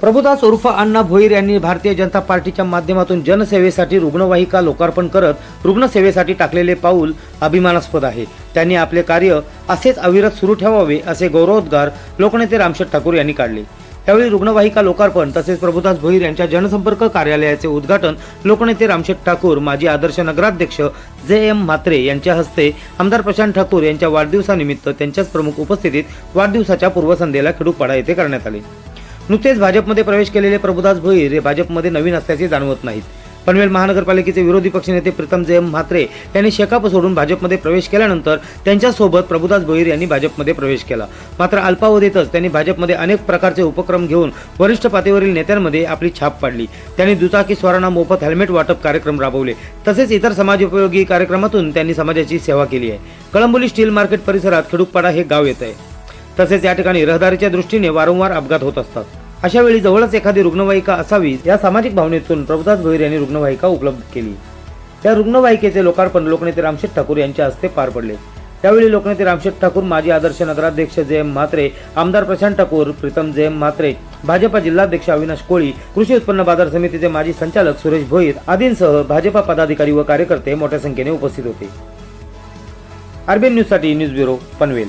प्रभुदास उर्फ अण्णा भोईर यांनी भारतीय जनता पार्टीच्या माध्यमातून जनसेवेसाठी रुग्णवाहिका लोकार्पण करत रुग्णसेवेसाठी टाकलेले पाऊल अभिमानास्पद आहे. त्यांनी आपले कार्य असेच अविरत सुरू ठेवावे असे गौरवोद्गार लोकनेते रामशेठ ठाकूर यांनी काढले. त्यावेळी रुग्णवाहिका लोकार्पण तसेच प्रभुदास भोईर यांच्या जनसंपर्क कार्यालयाचे उद्घाटन लोकनेते रामशेठ ठाकूर माजी आदर्श नगराध्यक्ष जे एम म्हात्रे यांच्या हस्ते आमदार प्रशांत ठाकूर यांच्या वाढदिवसानिमित्त त्यांच्याच प्रमुख उपस्थितीत वाढदिवसाच्या पूर्वसंध्येला खेडूपाडा येथे करण्यात आले. नुकतेच भाजपमध्ये प्रवेश केलेले प्रभुदास भोईर हे भाजपमध्ये नवीन असल्याचे जाणवत नाहीत. पनवेल महानगरपालिकेचे विरोधी पक्षनेते प्रीतम जयम म्हात्रे यांनी शेकाप सोडून भाजपमध्ये प्रवेश केल्यानंतर त्यांच्यासोबत प्रभुदास भोईर यांनी भाजपमध्ये प्रवेश केला. मात्र अल्पावधीतच त्यांनी भाजपमध्ये अनेक प्रकारचे उपक्रम घेऊन वरिष्ठ पातळीवरील नेत्यांमध्ये आपली छाप पाडली. त्यांनी दुचाकी स्वारांना मोफत हेल्मेट वाटप कार्यक्रम राबवले. तसेच इतर समाजोपयोगी कार्यक्रमातून त्यांनी समाजाची सेवा केली आहे. कळंबोली स्टील मार्केट परिसरात खेडूकपाडा हे गाव येत आहे. तसेच या ठिकाणी रहदारीच्या दृष्टीने वारंवार अपघात होत असतात. अशा वेळी जवळच एखादी रुग्णवाहिका असावी या सामाजिक भावनेतून प्रभुदास भोईर यांनी रुग्णवाहिका उपलब्ध केली. त्या रुग्णवाहिकेचे लोकार्पण लोकनेते रामशेठ ठाकूर यांच्या हस्ते पार पडले. त्यावेळी लोकनेते रामशेठ ठाकूर माजी आदर्श नगराध्यक्ष जयम म्हात्रे आमदार प्रशांत ठाकूर प्रीतम जयम म्हात्रे भाजपा जिल्हाध्यक्ष अविनाश कोळी कृषी उत्पन्न बाजार समितीचे माजी संचालक सुरेश भोईर आदींसह भाजपा पदाधिकारी व कार्यकर्ते मोठ्या संख्येने उपस्थित होते. आरबीएन न्यूजसाठी न्यूज ब्युरो पनवेल.